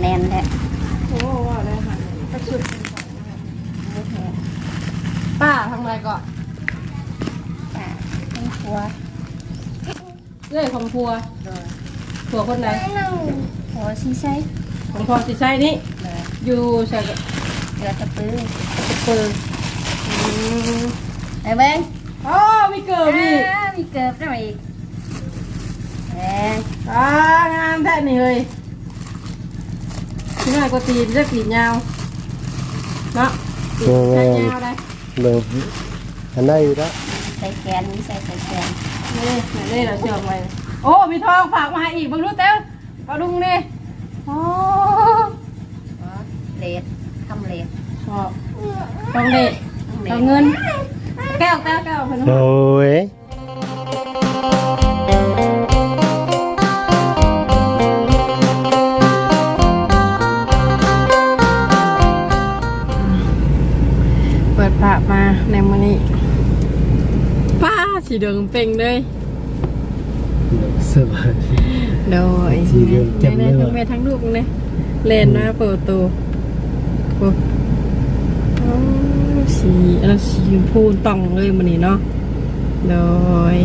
แน่นแท้โอ้ว่าได้ค่ะก็ชุดป้าทำไงก่อนจ้ะทั้งครัวเรื่อยของพัวโดยผัวคนไหนโอ้สิใช่ของพอสิใช่นี่เลยอยู่ใส่กับเดือดตะปือปืนอืมไอ้เบ้งอ๋อมีเกิดมีอ่ามีเกิบได้ไหมอีกแหมอ่างามแท้นี่เลย ที่น้อยก็ตีนได้ปีนยาวเนาะปีนใช้ยาวได้เบิ่งอันได้อยู่แล้วใส่แกนนี่ใส่ใส่แกนนี่นี่เราเชื่อมไว้โอ้ มีทองฝากมาให้อีกบังรู้เต้วเอาลุงนี่โอ้อ๋อเลดทำเลดชอบทองเด็ดทองเงิน แก้วแก้วแก้วพนมโอ้ย ในมื้อนี้ป้าสีเดืองเป่งเลยสบาย โดยสีเหลืองแจ่มเลยทั้งว่ะแม่ทั้งลูกเลยเลนมาเปิดประตูโอ้โอ้สีอะไรสีชมพูต่องเลยมื้อนี้เนาะโดย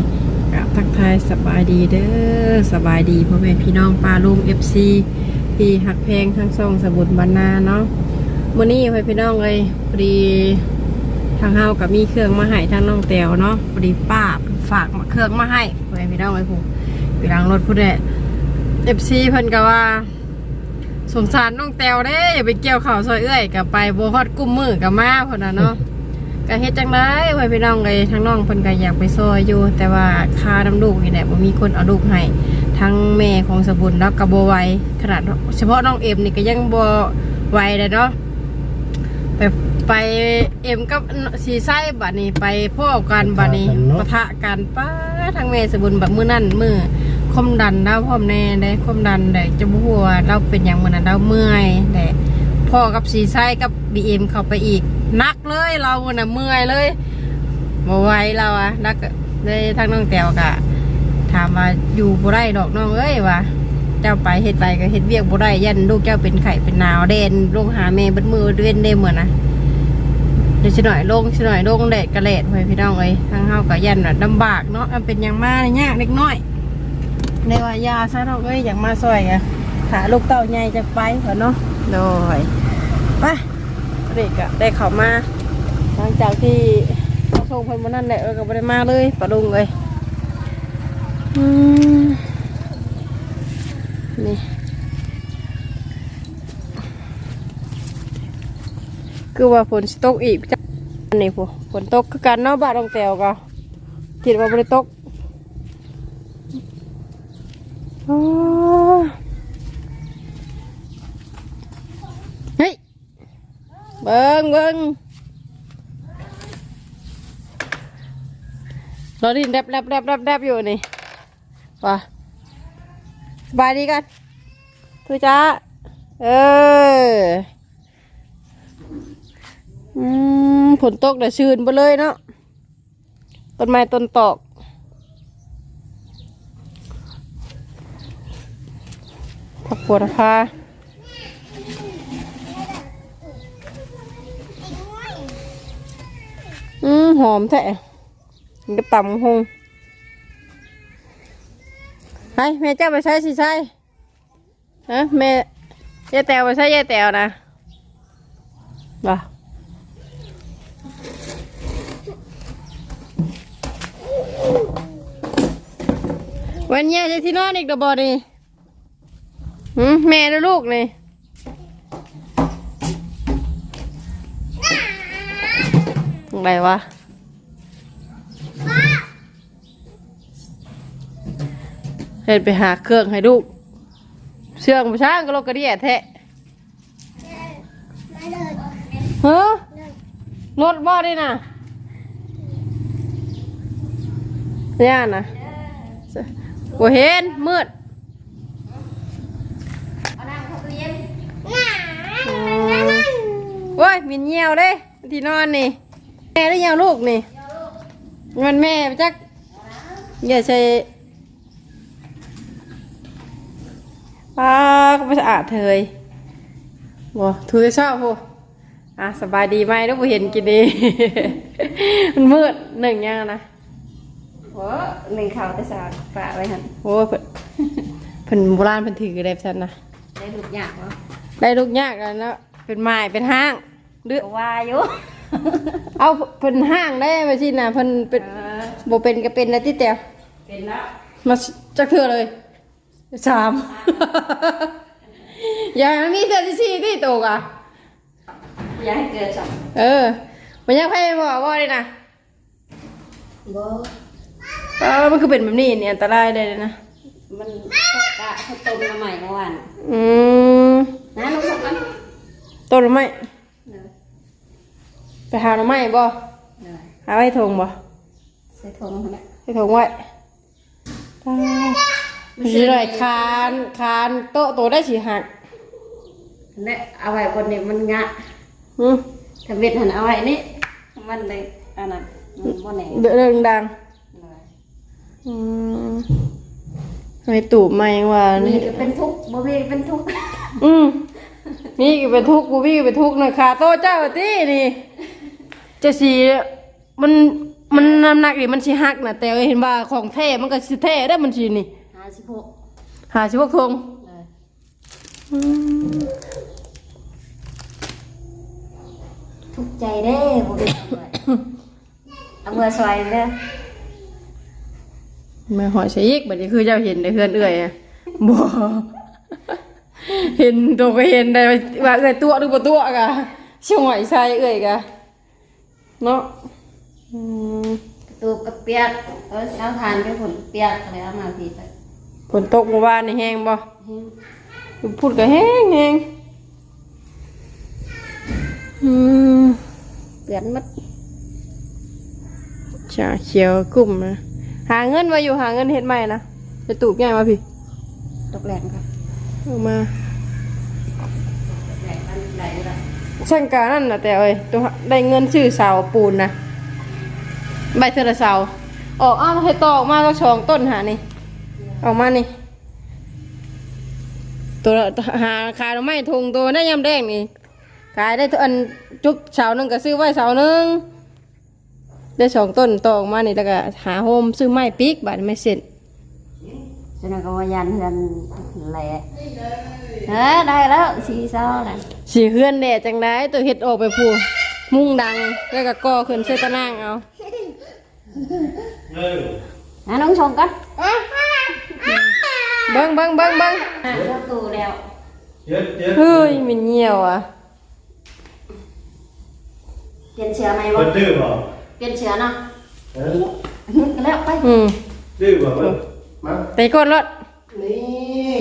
กับทักทายสบายดีเด้อสบายดีพ่อแม่พี่น้องปลาลุงเอฟซีที่หักเพลงทั้งส่งสบุญบรรณาเนาะมื้อนี้พ่อแม่พี่น้องเลยพอดี ทางเฮากับมีเครื่องมาให้ทางน้องแตวเนาะพอดีป้าฝากมาเครื่องมาให้พ่อแม่พี่น้องเลยผู้อยู่หลังรถผู้ใดเอฟซีเพิ่นก็ว่า สงสารน้องแตวเด้อย่าไปเกี่ยวข่าวซอยเอื้อยกับไปโบฮอดกุ้มมือกับมาพุ่นน่ะเนาะก็เฮ็ดจังไดไว้พี่น้องเลยทั้งน้องเพิ่นก็อยากไปซอยอยู่ แต่ว่าค่าน้ำลูกนี่แหละบ่มีคนเอาลูกให้ทั้งแม่ของสบุญแล้วก็บ่ไหวขนาด เฉพาะน้องเอ็มนี่ก็ยังบ่ไหวเลยเนาะไป ไปเอ็มกับสีไส้บัดนี้ไปพ่อกันบัดนี้ปะทะกันป้าทั้งแม่สบุญแบบมื้อนั้นมื้อความดันเราพร้อมแน่ได้ความดันได้จะบ่ฮู้ว่าเราเป็นหยังมื้อนั้นเราเมื่อยได้พ่อกับสีไส้กับบีเอ็มเข้าไปอีกนักเลยเราน่ะเมื่อยเลยบ่ไหวเราอะนักเลยทางน้องแตวกะ ถามว่าอยู่บ่ได้ดอกน้องเอ้ยว่าเจ้าไปเฮ็ดไปก็เฮ็ดเวียกบ่ได้ยันลูกเจ้าเป็นไข้เป็นหนาวเด่นลงหาแม่เบิดมือเว้นได้เหมือนนะ เดี๋ยวสิหน่อยลงสิหน่อยลงแดดกระแลดไว้พี่น้องเอ้ยทางเฮาก็ยันน่ะลำบากเนาะมันเป็นหยังมาเนี่ยากเล็กน้อยในว่ายาซะน้องเอ้ยอยากมาซอยอะขาลูกเต้าใหญ่จะไปเถอเนาะโดยไปเด็กอะได้เข้ามา หลังจากที่เขาส่งคนมานั่นแหละเราก็ไม่ได้มาเลยปะลุงเลยอืมนี่ คือว่าฝนตกอีกจ้ะนี่พวกฝนตกคือกันเนาะบ้านตองแตวก็คิดว่าไม่ได้ตกอ๋อเฮ้ยเบิ้งเบิ้งรอดินแดบแดบแดบแดบแดบอยู่นี่ว่ะสบายดีกันทุจ้าเออ อืมฝนตกแต่ชื่นไปเลยเนาะต้นไม้ต้นตอกผักบัวพาอืมหอมแท้ก็ตำหงไปแม่เจ้าไปใช้สิใช่ฮะแม่ยายแตวไปใช้ยายแตวนะบ่ วันเนี้ยจะที่นอนอีกเดอบอนี่หืมแม่และลูกนี่อะไรวะเห็นไปหาเครื่องให้ลูกเชื่องไปช่างก็โลกกระเดียแทะเฮ้อรถบ่ได้น่ะ ย่านะบ่เห็นมืดอืมโอ้ยมีเหี่ยวเด้ที่นอนนี่ แม่หรือยังลูกนี่มันแม่ไปจักอย่าใช้ป้าก็ไม่สะอาดเถยบ่ถือชอบพูอะสบายดีไหมลูกบ่เห็นกินดี มันมืดหนึ่งยังนะ โอ้หนึ่งเขาแต่สาวปะไว้หันโอ้ยเพิ่นเพิ่นโบราณเพิ่นถือได้ฉันนะได้หลุดยากวะได้ลูกยากแล้วเนาะเป็นไม้เป็นห้างหรือ ก็ว่าอยู่ เอาเพิ่นห้างได้ไปสินะเพิ่นเป็นเออ บ่เป็นก็เป็นแล้วติเตียวเป็นแล้วมาจักเทื่อเลยสาม อย่าให้มันมีเทื่อที่สี่ที่โตกอะ อย่าให้เกิดจับเออมันยังไพ่บอกว่าเลยนะบ่ เออมันคือเป็นแบบนี้เนี่ยอันตรายได้เลยนะ มันกะเขาต้มมาใหม่เมื่อวานอืมนะน้องสองกันต้นหรือไม่เนยไปหาหน่อไม้บ่เนยหาไว้ทงบ่ใส่ถุงเขาเนี่ยให้ทงไว้สิเลยคานคานโต๊ะโตได้สิหักเนี่ยเอาไว้บนนี้มันงะอืมถ้าเวทหันเอาไว้นี่มันเลยอันนั้นมันบ่แหน่เดินดังเนย อืมทำไมตูบไม่ว่ามีนี่ก็เป็นทุกข์บ่มีก็เป็นทุกข์อืมนี่ก็เป็นทุกข์กูพี่ก็เป็นทุกข์หน่อยขาโตเจ้าตีนี่จะสีมันมันน้ำหนักนี่มันสิหักนะแต่เห็นว่าของแท้มันก็สิแท้ได้อมันสินี่ห้าสิบหกหาสิพวกทงเนยอืมทุกข์ใจเด้บ่มีเอาไว้เอามือซอยเด้อ ไม่หอยใส่อีกบัดนี้คือเจ้าเห็นในเฮือนเอื่อยอะบ่เห็นตัวก็เห็นได้ว่าเอื่อยตัวหรือบ่ตัวกะช่วยใส่เอื่อยกะเนาะอืมตูบกับเปียกเออเอาทานไปผลเปียกอะไรเอามาพี่ไปฝนตกเมื่อวานนี่แห้งบ่เฮ้ยพูดก็แห้งแห้งอืมเปียกมัดชาเขียวกุ้มนะ หาเงินมาอยู่หาเงินเฮ็ดใหม่นะจะตูบง่ายมาพี่ตกแหลกครับเอามาตกแหลกมันไหลอยู่ละช่างการนั่นน่ะแต่เอ้ยตัวได้เงินซื้อเสาปูนนะใบเทอละเสาออกอ้าวให้ตอออกมาต้องชองต้นหานี่ออกมานี่ ตัวละหาขายเราไม่ทงตัวได้ยำแดงนี่ขายได้ทุกอันจุกเสาหนึ่งก็ซื้อไว้เสาหนึ่ง ได้สองต้นตอออกมานี่แล้วก็หาโฮมซื้อไม้ปีกบาทไม่เสร็จฉะนั้นก็ว่ายันเฮือนแหละเออได้แล้วสีเศร้าแหละสีเฮือนแดดจังได้ตัวเห็ดออกไปพูมุ่งดังแล้วก็ก่อขึ้นเสื้อตะนางเอานะน้องชมกันเบิ้งเบิ้งเบิ้งเบิ้งอะเข้าตู้แล้วเฮ้ยมันเหี่ยวอะเปลี่ยนเชื้อไหมควะนดื้อบ่เปลี่ ยนเชื้อเนาะเออนึกกันแล้วไปอืมดื้อบ่เพิ่นมาไปกดรถนี่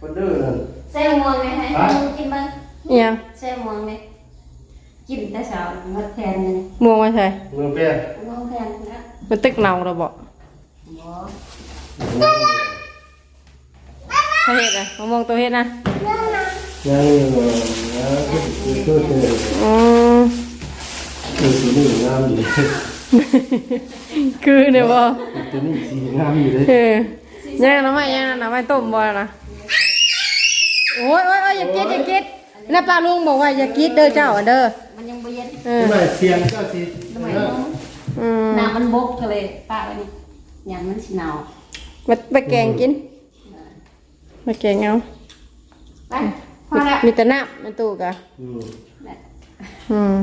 คนดื้อนั่นใส่หมวงไหมให้ไปมึงกินบ้างเอียงใส่หมวงไหมกินแต่เช้าหมดแทนเลยมวงมาใส่เมืองเปียหมวงแทนนะมันตึกเนาเราบอกบ่เขาเห็ดอะมามองตัวเห็ดนะยังอยู่นะคือคือคืออืมคือ ตัวนี้งามอยู่เลยคือเนี่ยบ่ตัวนี้สีงามอยู่เลยเออย่างน้ำไม่ย่างน้ำไม่ต้มบ่นะโอ้ยโอ้ยโอ้ยอย่ากิดอย่ากิดแล้วป้าลุงบอกว่าอย่ากิดเด้อเจ้าอะเด้อมันยังบ่เย็นเออทำไมเสียงเจ้าสิทำไมน้องอืมน้ำมันบกก็เลยป้าไว้นี่อย่างมันสิหนาวมาไปแกงกินมาแกงเอาไปพอแล้วมีแต่น้ำในตู้กะอืมอืม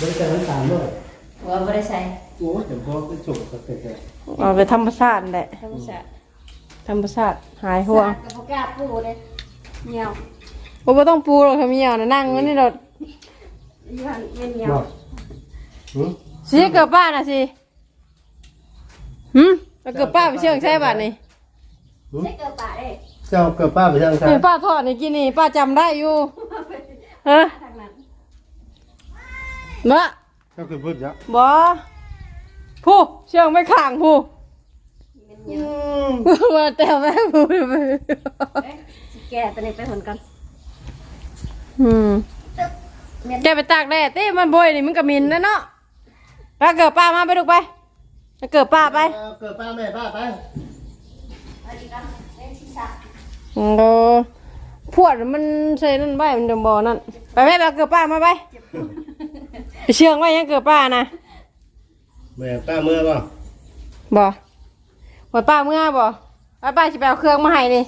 บริการน้ำตาลด้วยหัวบ่ได้ใส่โอ้ยเดี๋ยวพอไปจบกับแต่แต่เอาไปธรรมชาติแหละธรรมชาติธรรมชาติหายห่วงกับบ่กล้าปูเลยเหนียวโอ้ไม่ต้องปูหรอกทำเมียนะนั่งไว้นี่เราอยู่หันเป็นเหนียวบอกหืมสิเกิดป้าน่ะสิหืมแล้วเกิดป้าไปเชื่องใช่บัดนี่ใส่เกลือป่าเด้เจ้าเกิดป้าไปทางซ้าเฮ้ยยป้าทอดนี่กินนี่ป้าจำได้อยู่ฮะ ทางนั้นบะเจ้าเกิดพูดยักบอผู้เชื่องไม่ข่างผู้เป็นเหนียวมาแต่แม่ผู้เอ๊ะสิแก่ตัวนี้ไปหนกันอืมเม็ดแกไปตากแดดเต้มันบ่อยนี่มันก็มินนะเนาะป้าเกิดป้ามาไปลูกไปไปเกิดป้าไปเกิดป้าแม่ป้าไปเอาดีกันเล่นศีรษะโอ้พวดมันใส่นั่นไว้มันจะบ่นั่นไปแม่ไปเอาเกือบป้ามาไป ไปเชื่องไว้ยังเกือบป้านะแม่ป้าเมื่อป่ะบ่หมดป้าเมื่อบ่ป้าป้าจะไปเอาเครื่องมาให้นี่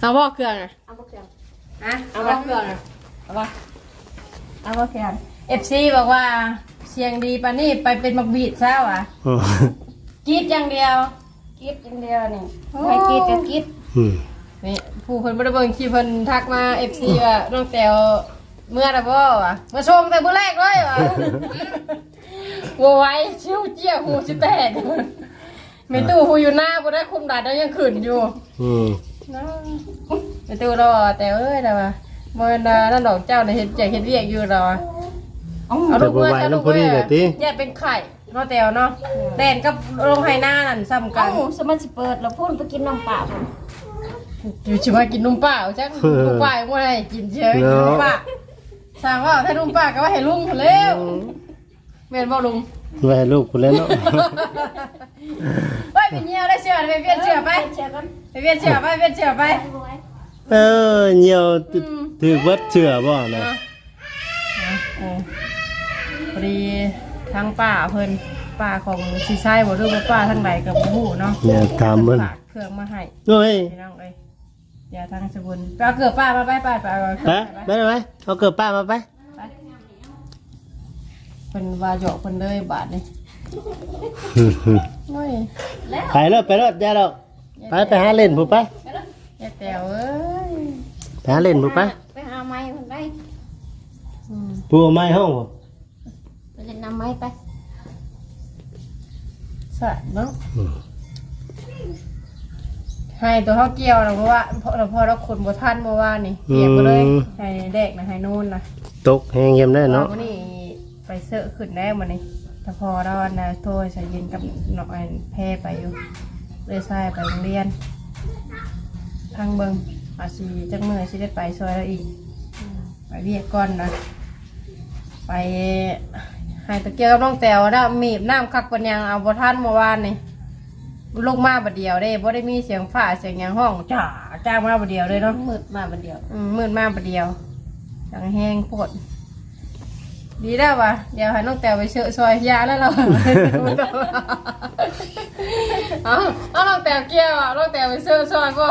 เอาบ่เครื่องอะเอาบ่เครื่องฮะเอาบ่เครื่องอะเอาบ่เอาบ่เครื่องเอฟซีบอกว่าเสียงดีปานนี่ไปเป็นมักบีดซะว่ะกรีดอย่างเดียวกิฟอย่างเดียวนี่ให้กิฟก็กิฟอืม นี่ผู้เพิ่นบ่ได้เบิ่งคลิปเพิ่นทักมา FC ว่าน้องแตวเมื่อน่ะบ่ว่ะมาชมแต่มื้อแรกเลยว่ะบ่ไหวชิวเจี้ยหูสิแตกแม่ตู้หูอยู่หน้าบ่ได้คุมดัดแล้วยังขึ้นอยู่อืมแม่ตู้รอแต่เอ้ยแต่ว่าบ่แม่นว่านั่นดอกเจ้าน่ะเฮ็ดอยากเฮ็ดเวียกอยู่ดอกเอาลูกเมื่อจ้าลูกเมื่ออย่าเป็นไข่น้องแตวเนาะแดนกับลงไห้หน้านั่นซ้ำกัเอ้าน สมันสิเปิดแล้วพูดไปกินน้ำเปล่าพุ่น อยู่ชิมากินนุ่มเปล่าจักนุ่มเปล่ายังไม่ได้กินเฉยนุ่มเปล่าสั่งว่าถ้านุ่มเปล่าก็ว่าให้ลุงเถอะเร็วเมนบ่ลุงไว้ให้ลูกคุณแล้วเนาะเฮ้ยไปเหี่ยวได้เชื่อไปเวียนเชื่อไปเชื่อกันไปเวียนเชื่อไปเวียนเชื่อไปบ่ไหวเออเหี่ยวตึถือวัดเชื่อบ่นะโอ้พอดีทางป้าเพิ่นป้าของสีไส้บ่รู้ว่าป้าทางไหนกับบ่ฮู้เนาะเนี่ยถามมันฝากเครื่องมาให้โอ้ยพี่น้องเอ้ย อย่าทางสบุญไปเอาเกือบป้ามาไปไปไปเอาเคไปรื่องไปไหมเอาเกิดป้ามาไปเพิ่นว่าเหยาะเพิ่นเลยบาทนี่โอ้ยไปรถไปรถอย่าดอกไปไปหาเล่นผู้ไปแย่แต๋วเอ้ยไปหาเล่นผู้ไปไปหาไม้พุ่นไปอืมผู้เอาไม้ห้องผมไปเล่นน้ำไม้ไปสะเนาะ ให้ตัวเขาเกี่ยวนะเพราะว่าเพราะเราพอเราขนบัทันเมื่อวานนี่เกี่ยวไปเลยให้เด็กนะให้นู่นนะตกแหงเยี่ยมได้เนาะวันนี้ไปเสื้อขึ้นได้มันนี่แต่พอเราอันนะโทรใส่ยินกับน้องไอ้แพ้ไปอยู่เลยใส่ไปโรงเรียน ทางเบิงอาสีจังเมื่อยสิได้ไปซอยแล้วอีก ไปเรียกก่อนนะไปให้ตะเกียบกับน้องแตวนะมีบน้ำคักปัญญังเอาบท่านเมื่อวานนี่ ลงมาบัดเดียวเด้บ่ได้มีเสียงฝ่าเสียงหยังห้องจ้าจ้างมาบัดเดียวเลยเนาะมืดมาบัดเดียวอืมมืดมาบัดเดียวจังแห้งปวดดีแล้ววะเดี๋ยวให้น้องแตวไปเชื่อซอยยาแล้วเรา เอาเอาน้องแตวเกี่ยวอะน้องแตวไปเชื่อซอยบ่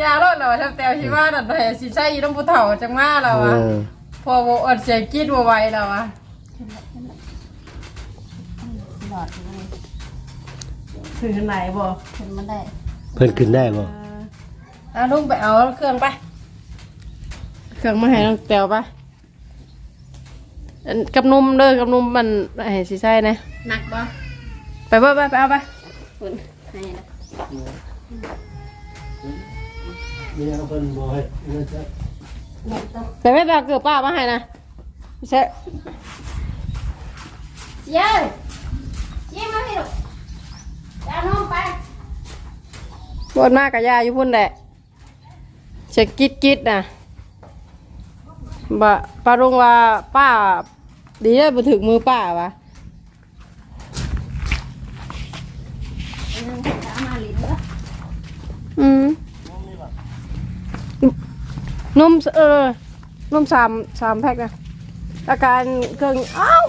ยารถเราทำแตวชิว่านั่นไปสิใช่ยีน้องผู้เฒ่าจังมาเราเออะอพอโวอดเสียงกรีดบ่ไหวแล้วอะหลอดอยู่นี่ ถึงไหนบ่ขึ้นมาได้เพิ่นขึ้นได้บ่อะลุงไปเอาเครื่องไป เครื่องมาให้น้องแตวไปอันกับนมเด้อกับนมมันให้สิใช่นะ หนักบ่ไปเบ่ไปไปเอาไปคุณให้นะนี่เอาเพิ่นบ่ให้นั่นซะหนักตัวไปไม่ไปเอาเกือบป้ามาให้นะใช่เย้ยเย้มาให้ลูก จะเอาน้องไปบนมากกับยาอยู่พุ่นแหละเช็คกิดกิดนะบะป้าลุงว่าป้า ดีได้ไปถึงมือป้าวะไอ้นั่นจะเอามาลิ้นก็อืมนมเออนมสามสามแพ็คนะอาการเครื่องอ้าว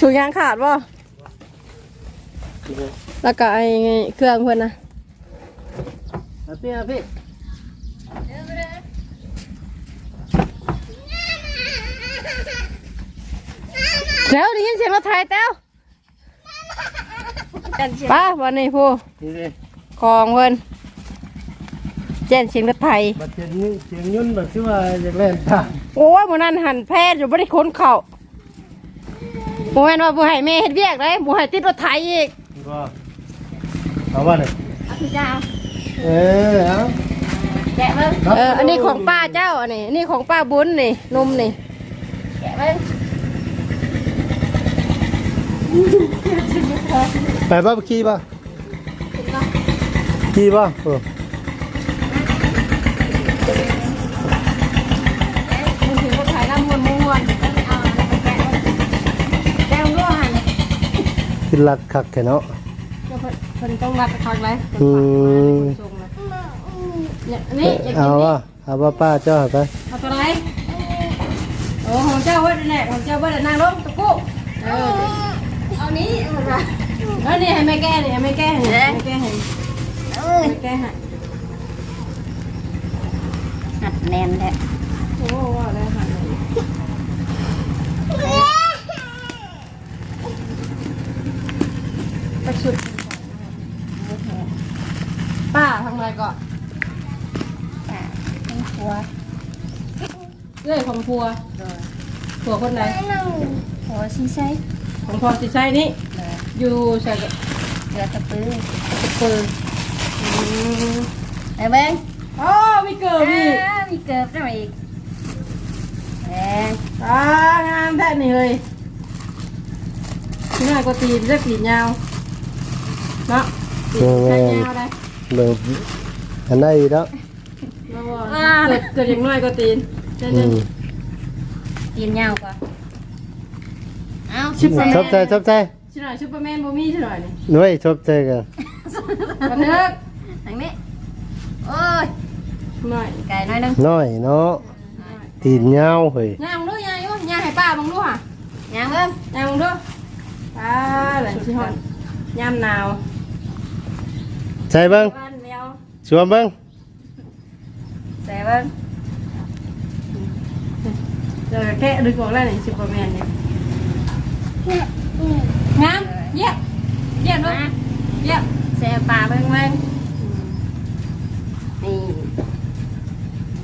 สูงยางขาดวะ แล้วก็ไอ้เครื่องเพื่อนนะเอาพี่เอาพี่เต้วได้ยินเสียงรถไถเต้วกันเชียป้าวันนี้ผู้นี่ดิของเพื่อนเจนเสียงรถไถบัดเจ็บนี่เสียงยุ่นแบบที่ว่าอยากเล่นท่าโอ้ยหมูนันหันแพทย์อยู่บริคนเขาโมเห็นว่าผู้ให้แม่เฮ็ดเวียกเลยผู้ให้ติดรถไถอีก ก็เอาว่าเลยเอาพี่เจ้าเออเอาแกะเบิ้งเอออันนี้ของป้าเจ้าอันนี้อันนี้ของป้าบุญนี่นมนี่แกะเบิ้งไปป่ะขี่ป่ะขี่ป่ะเออ มึงถือรถไถน้ำมันม้วน เอาอัน นั้นไปแกะเบิ้งแกะเบิ้งด้วยหันขึ้นหลักคักแค่เนาะแกก็เพิ่นเพิ่นต้องรับครั้งไรเพิ่นอืฝากมมาในคนส่งนะเนี่ยอันนี้อยากกิเอานนี่ว่าเอาว่าป้าเจ้าไปเอาตัวไหนโอ้ของเจ้าเว้ยนี่นแหละของเจ้าเว้ยนางลงตะกู้เออเอานี้เอามาเออนี่ให้แม่แก้นี่ให้แม่แก้ให้ให้แม่แก้ให้เอ้ยแม่แก้ให้หัดแน่นแหละโอ้ว่าได้ค่ะไปชุดป้าทำอะไรก่อน อะต้องครัว เรื่อยของพัวเลยผัวคนไหนครัวซีไซของพอสิใช่นี่เลยอยู่ใส่กระเกลือกระปือปืนไอ้เบ้งอ๋อมีเกิดอีกอ่ามีเกิบด้วยอีกแดงอ่างามแท้นี่เลยที่น่าก็ตีนเรียกตีนยาวเนาะตีนใช้ยาวได้เบิ่งอันได้อีกแล้วแล้วว่าเกิดเกิดอย่างน้อยก็ตีนเดี๋ยวอืเดี๋ยวม กินยาวกว่าเอาชิบไปชอบใจชอบใจชิหน่อยชุปเปอร์แมนบ่มีชิหน่อยนี่หน่วยชอบใจกันบันเทิงทางนี้โอ้ยหน่อยไก่น้อยหนึงน้อยเนาะตีนยาวเฮ้ยย่างมึงดูย่างอยู่ย่างให้ป้ามึงดูค่ะยางเบิ้งย่างมึงดูป้าหลังชิฮอนย่ำหนาวใส่เบิ่งบ้านแมวสวมเบิ่งใส่เบิ้ง เจอแค่ดึงออกแล้วนี่ซุปเปอร์แมนเนี่ยงามเยี่ยมเยี่ยมด้วยมาเยี่ยมใส่ปลาเบิ้งเบิ้งนี่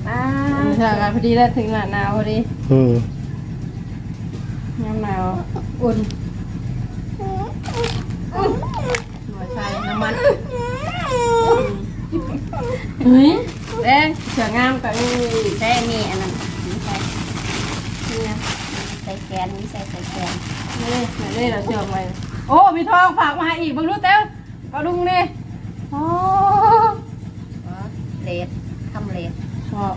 ปลาใช่พอดีแล้วถึงหน้าหนาวพอดีอืมยามหนาวอุ่นหน่วยใส่น้ำมันเฮ้ยเบิ้งเสืองามกับนี่ใส่อันนี่อันนั้น นี่ใส่นี่นะใส่แกนนี่ใส่ใส่แกนนี่นี่เราเสือกไว้โอ้มีทองฝากมาให้อีกบังรู้เต้วก็ดุงนี่โอ้อ๋อเลดทำเลดชอบ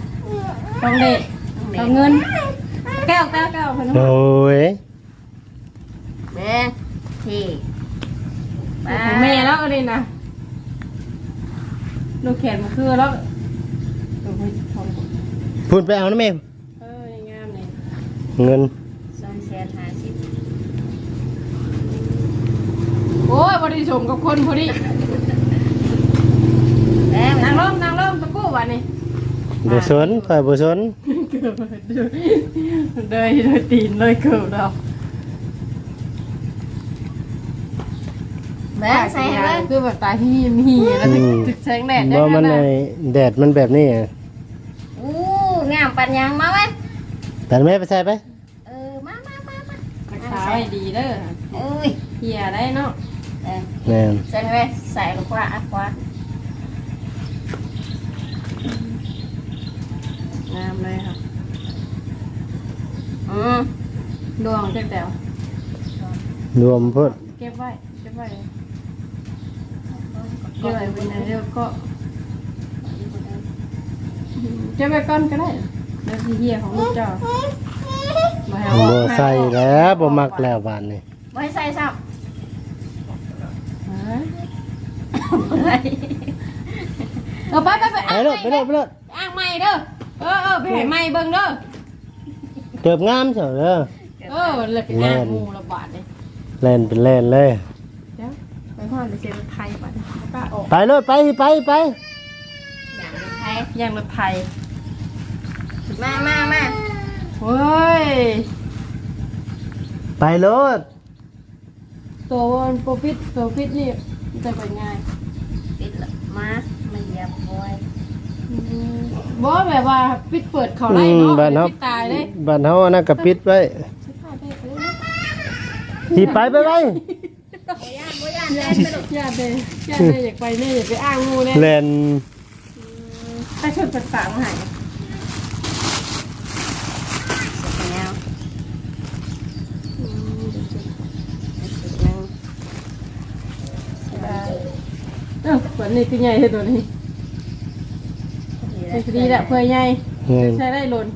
ต้องเด็ดทำเลเอาดเงิน แก้วแก้วแก้วพนมโอ้ยเบิ้งที่ปลาของแม่แล้วอันนี้นะลูกแขนมันคือแล้วโอ้ยทองพูดไปเอานะแม่ เออยังงามเลย เงินสองแสนห้าสิบโอ้ยบริสมกับคนพอดีเบิ้งนางร่มนางร่มตะกู้วันนี้บ่สนข่อยบ่สนเกือบเลยเลยตีนเลยเกือบเราเบิ้งใส่ให้เบิ้งคือแบบตาที่มีแล้วถึงถึงแสงแดดได้บ่มันนะไอ้แดดมันแบบนี้อะอู้งามปันยังมาไหม แต่แม่ไปใส่ไปเออมามามามารักษาไว้ดีเด้อเอ้ยเฮียได้เนาะเออแม่นใส่ไปใส่ลูกขวาอะขวางามเลยค่ะอืมดวงเจ็บแต๋วรวมเพิ่นเก็บไว้เก็บไว้เก็บไว้เป็นเดี๋ยวก็เก็บไว้ก่อนก็ได้ แล้วที่เฮียของลูกเจ้าบ่ให้เอาอบ่อกใส่แล้วบ่มักแล้วบานนี้ไว้ใส่ซ้เอ้ยำเออไปไปไปไปอ่างเลใหยม่ไปเลยไปเลยอ่างใหม่เด้อเออเออไปให้ใหม่เบิ่งเด้อเกือบงามเฉยเด้อเออเลยไปอ่างงูระบาดเลยแล่นเป็นแล่นเลย เดี๋ยวไปพ่อไปเซ็นรถไทยก่อนป้าออกไปเลยไปไปไปอย่างเป็นไทยย่างรถไทย มามามาเฮ้ย ไปรถตัวมันโปรฟิตโปรฟิตนี่มันจะเป็นง่ายปิดละมามาเหยียบไว้อืมบ่แบบว่าปิดเปิดเขาอืไล่มเนาะบ้านเฮาปิดตายเลยบ้านเฮาอันนั้นก็ปิดไว้ใช่ผ้าได้ไปเลยนะที่ไปไปไปบ่ย่านบ่ย่านแลนไปลูกญาติเลยญาติเลยอยากไปนี่อยากไปอ้างงูเนี่ยแล่นถ้าชุดเป็นฝางมาใหาย แนวสุด หนึ่งเออฝนนี่คือใหญ่เลยตัวนี้เป็นคดีแหละเพื่อใหญ่เงินใช้ได้หล่น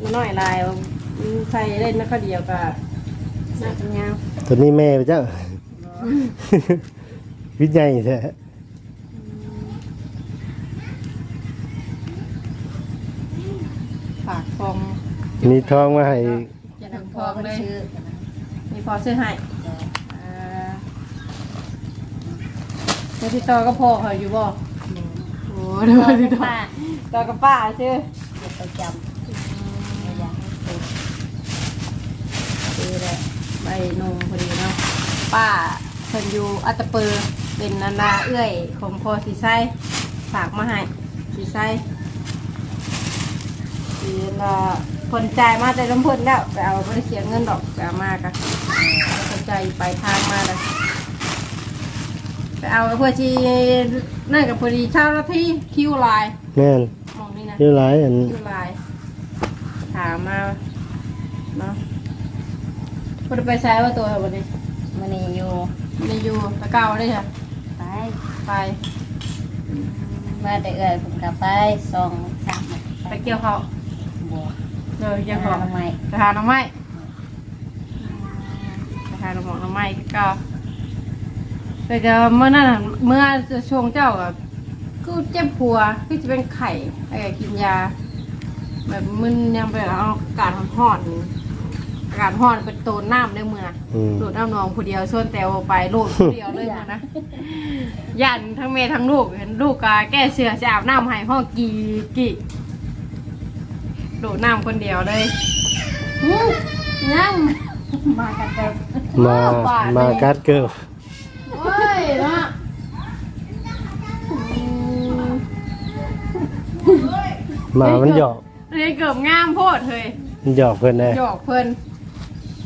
มันน้อยลายมันใส่เล่นนักเดียวกับสุดยาวตัวนี้แม่ไปจ้ะบ่วิจัยแท้ฝากทองมีทองมาให้จะทางทำทพ่อองก็เลยชื่อมีพอซื้อให้อ่า เดี๋ยวที่ต่อก็พ่อเขาอยู่บ่โอ้เดี๋ยวที่ต่อป้าต่อกับป้าชื่อเก็บประจำไม่อยากให้เป็นดีเลยใบนมพอดีเนาะป้าเพิ่นอยู่อัตตปือเป็นนานาเอื้อยของพ่อสีไส้ฝากมาให้สีไส้สีละคนจ่ายมาแต่ลำเพิ่นแล้วไปเอาไม่ได้เสียเงินดอกไปเอามากะคนใจายไปทางมาเลย ไปเอาเพื่อที่นั่นกับพอดีเช่าหน้าที่คิวไลน์แม่นมองนี่นะเยอะหลายอันคิวไลน์ถามมาเนาะพอได้ไปใช้ว่าตัววันนี้มันนี่อยู่มันได้อยู่ตะเก้าได้ค่ะไปไปมาแต่เอ่ยผมกลับไปสองสามไปเกี่ยวเขาบัวเดี๋ยวเกี่ยวหาเขาทำไมไปหาหน้ำไม้ไปหาหน้ำหมอกหน้ำไม้ก็ แต่จะเมื่อนั้นน่ะเมื่อช่วงเจ้าอะก็เจ็บหัวก็จะเป็นไข่ไอ้กินยา แบบมึนยังไปเอาอากาศห่อนๆอากาศห่อนเป็นโตนน้ำได้เมื่ออืม โดดน้ำนองผู้เดียวส่วนแต่วไปลูกผู้เดียวเลยนะยันทั้งเมย์ทั้งลูกเห็นลูกกาแก้เสือจะอาบน้ำให้ห้องกีกีโดดน้ำคนเดียวเลยอื้อยัง มากันเต็มมาบาทมาเลยกัดเกิลโอ้ ยเนาะอืมหมามันหยอกเรียนเกือบงามโพดเฮ้ยมันหยอกเพิ่นแน่หยอกเพิ่น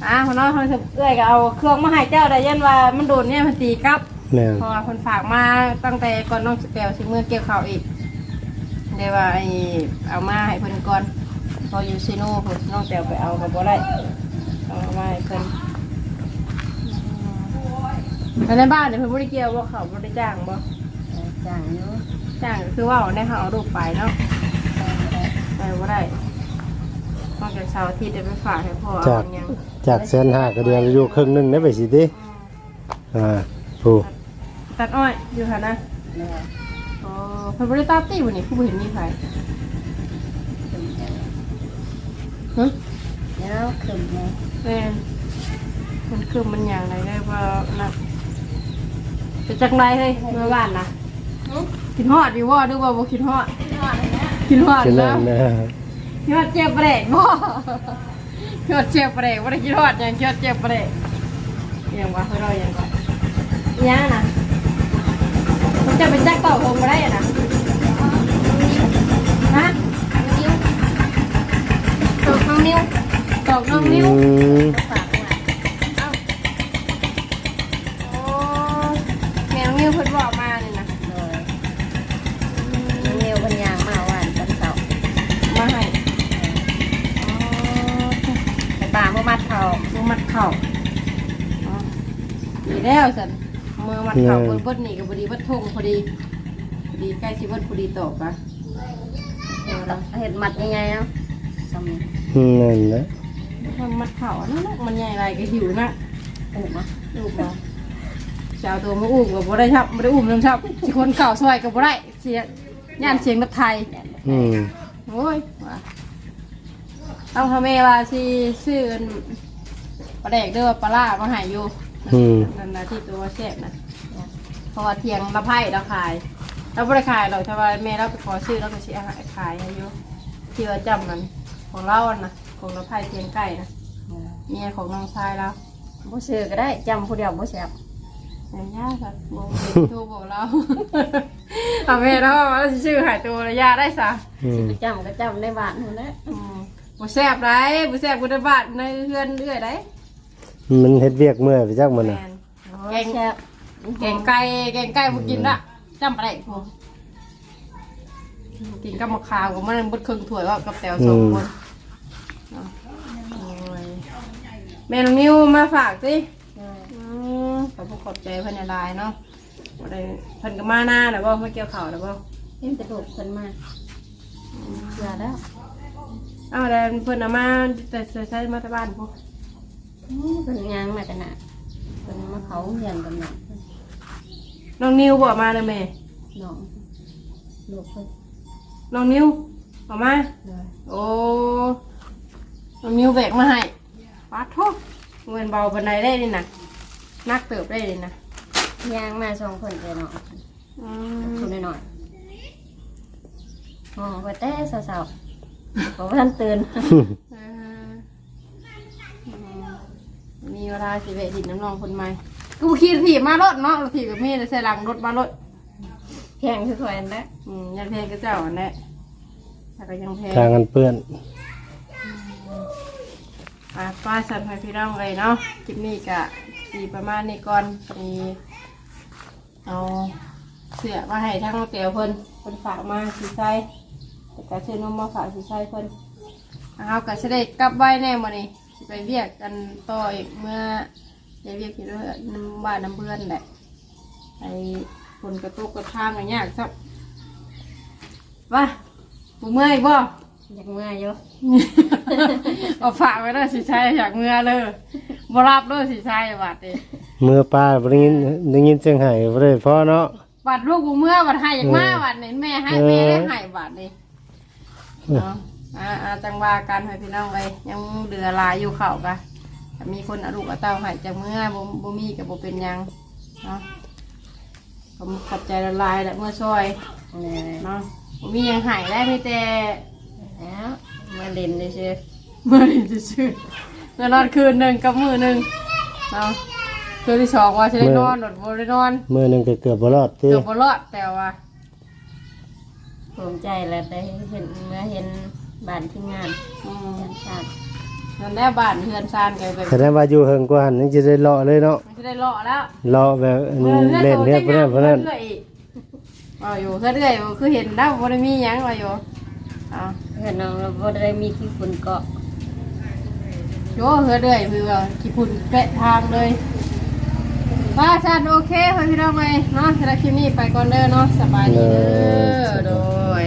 อะพอน้องเขาจะเอื้อยก็เอาเครื่องมาให้เจ้าได้ยันว่ามันโดนเนี่ยมันตีกลับแม่นเพราะว่าคนฝากมาตั้งแต่ก่อนน้องสแกลสิเมื่อเกี่ยวข่าวอีกเดี๋ยวว่าไอเอามาให้เพิ่นก่อนพออยู่ซิโน่เพิ่นน้องแตวไปเอากับบ่ได้เอามาให้เพิ่น แล้วในบ้านเนี่ยเพิ่นบ่ได้เกี่ยวบ่เขาบ่ได้จ้างบ่เออจ้างอยู่จ้างก็คือว่าเอาได้เขาเอาลูกไปเนาะไปบ่ได้นอกจากเสาร์อาทิตย์ได้ไปฝากให้พ่อเอาจากอย่างจากแสนห้าก็เดือนอยู่ครึ่งหนึงได้ไปสิติอ่าผู้ตัดอ้อยอยู่ค่ะนะเลยอ๋อเพิ่นบ่ได้ตามตีวันนี้ผู้บ่เห็นมีใครขึ้นเอวฮะแล้วขึ้นเลยแม่นมันคือมันอย่างไรได้ว่านะ เป็นจังไรเฮ้ยเมื่อวานนะกินฮอดดีว่าหรือว่าบ่กินฮอดกินฮอดฉะแล้นั้วนนะกินฮอดเจ็บแปลกบ่กินฮอดเจ็บแปลกบ่ได้กินฮอดหยังกินฮอดเจ็บแปลกอิหยังวะเฮ้ยเราอิหยังก่อนอิหยังนะมันจะเป็นแจ็คต่อผมบ่ได้อะนะฮะตอกน้องนิ้วตอกน้องนิ้ว อืม ฝากมา โอ้แม่น้องนิวเพิ่นบอกมาเลยนะ เลยน้องเนียวพันยางมาวันวันเสาร์ มาให้ ไปป่าเมื่อมัดเขา มือมัดเข่าอ๋อดีแล้วสันมือมัด เข่าเบิดเบิดนี่ก็พอดีเบิดทงพอดีพอดีใกล้ชิเบิดพอดีตกปะเห็ดมัดยังไงเนาะสำเนียงอืมนั่นนะมันมัดเข่าอันนั่นแหละมันใหญ่ไรก็หิวนะอุบอะลูกเราจะเอาตัวมาอุ้มกับบ่ได้ครับบ่ได้อุ้มน้ำชับสิคนเข่าซอยกับบ่ได้เสียย่านเสียงรถไทยอืมโอ้ยว่าเอาทำเมว่าสิซื้ออันปลาแดกเด้อปลาล่ามาใหายอยู่อืมนั่นนะที่ตัวแซ่บนะเพ ราะว่าเทียงละไพ่เราขายเราไม่ได้ขายหรอกแต่ว่าแม่เราไปขอซื้อเราก็สิเอาให้ขายให้อยู่ที่ว่าจำมันของเราอะนะของละไพ่เทียงไก่นะเมียของน้องชายเราบ่ซื้อก็ได้จำผู้เดียวบ่แซ่บแต่ย่าสัตว์บอกโทรบอกเราเอาแม่เราว่าสิชื่อหายตัวระยะได้ซะอืมจำก็จำในบ้านนู่นแหละอืมบ่แซ่บไรบ่แซ่บกุฎบาทในเรือนเรื่อยได้มันเฮ็ดเวียกเมื่อยไปจักมันแมน่ะนแกงแซ่บ แกงไก่แกงไก่บ่กินละจำอะไรพวกกินกับมะขามกับมันเบดครึ่งถ้วยว่ากับแตวสองคนเนาะโอ้ยแม่น้องนิ้วมาฝากสิอืมขอบคุณขอบใจเพิ่นในไลน์เนาะบ่ได้เพิ่นก็มาหน้าแล้วบ่มาเกี่ยวข้าวแล้วบ่เห็นกระดูกเพิ่นมาเสือแล้วอ้าวแล้วเพิ่นเอามาแต่ใช้มาที่บ้านพวกเพิ่นยางมาแต่น่ะเพิ่นมาเขาเรียนกันหนัก น้องนิวบอกมาเลยแม่ น้องลูกเพิ่นน้องนิวบอกมาเลยโอ้ น้องนิวแบกมาให้ปัดโทษเงินเบาบันไดได้เลยนะนักเติบได้เลยนะย่างมาสองคนแต่น้องอืมคนหน่อยๆห้องก็แต่สาวๆเพราะว่าท่านตื่นเอออืมมีเวลาสิเวะดินน้ำรองคนใหม่ กูขี่ถีบมารถเนาะถีบกับมีแต่ใส่หลังรถมารถแพงคือคอยนะอืมยังแพงก็เจ้าอันนี้แต่ก็ยังแพงทางกันเปื้อน อะป้าสันให้พี่น้องเลยเนาะคลิปนี้กะสีประมาณนี้ก่อนมีเอาเสื้อมาให้ทั้งเตียวเพิ่นเพิ่นฝากมาสีใส่แต่ก็ซื้อนมมาฝากสีใส่เพิ่นเอาก็จะได้กลับไว้แน่มื้อนี้สิไปเรียกกันต่ออีกเมื่อ จะเรียกที่เรื่องน้ำบ้านน้ำเพื่อนแหละไอ้คนกระตุกกระทางกันยากครับว่าบุเมื่อยบ่อยากเมื่อยอยู่ เอาฝากไว้ด้วยสิชัยอยากเมื่อเลยบรับด้วยสิชัยบาดเองเมื่อป้าบ่ได้ยินได้ยินเสียงไห้บ่ได้พอเนาะบาดลูกกูเมื่อบาดให้อยากมาบาดนี่แม่ให้แม่ได้ให้บาดนี่เนาะอ่าอ่าจังว่าการให้พี่น้องไปยังเดือหลายอยู่เข่ากะถ้า มีคนเอาลูกเอาเต้าให้จากเมื่อบ่บ่มีกับบ่เป็นหยังเนาะผมขับใจละลายแหละเมื่อช่วยเลยเนาะบ่มีหยังให้ได้มีแต่แล้วมาเล่นเลยเชื่อเมื่อนี้จะชื่อเมื่อนอนคืนหนึ่งกับมือหนึ่งเนาะคืนที่สองว่าจะได้นอนหนดบ่ได้นอนมื้อหนึงก็เกือบบ่รอดติเกือบบ่รอดแต่ว่าภูมิใจแล้วได้เห็นเมื่อเห็นบ้านที่งานอืม งานชาติ นั่นแหละบ้านเฮือนซานกันแบบแสดงว่าอยู่เฮิงกว่าหันยังจะได้เลาะเลยเนาะมันจะได้เลาะแล้วเลาะแบบอันนี้เล่นเนี่ยเพราะนั้นเพราะนั้นเรื่อยอีกว่าอยู่เรื่อยๆคือเห็นแล้วบ่ได้มีหยังว่าอยู่อ๋อเพื่อนน้องเราบ่ได้มีที่ฝุ่นเกาะโยเรื่อยๆคือว่าขี้พุ่นเกะทางเลยป้าชันโอเคค่ะพี่น้องไปเนาะสำหรับคลิปนี้ไปก่อนเด้อเนาะสบายดีเด้อโดย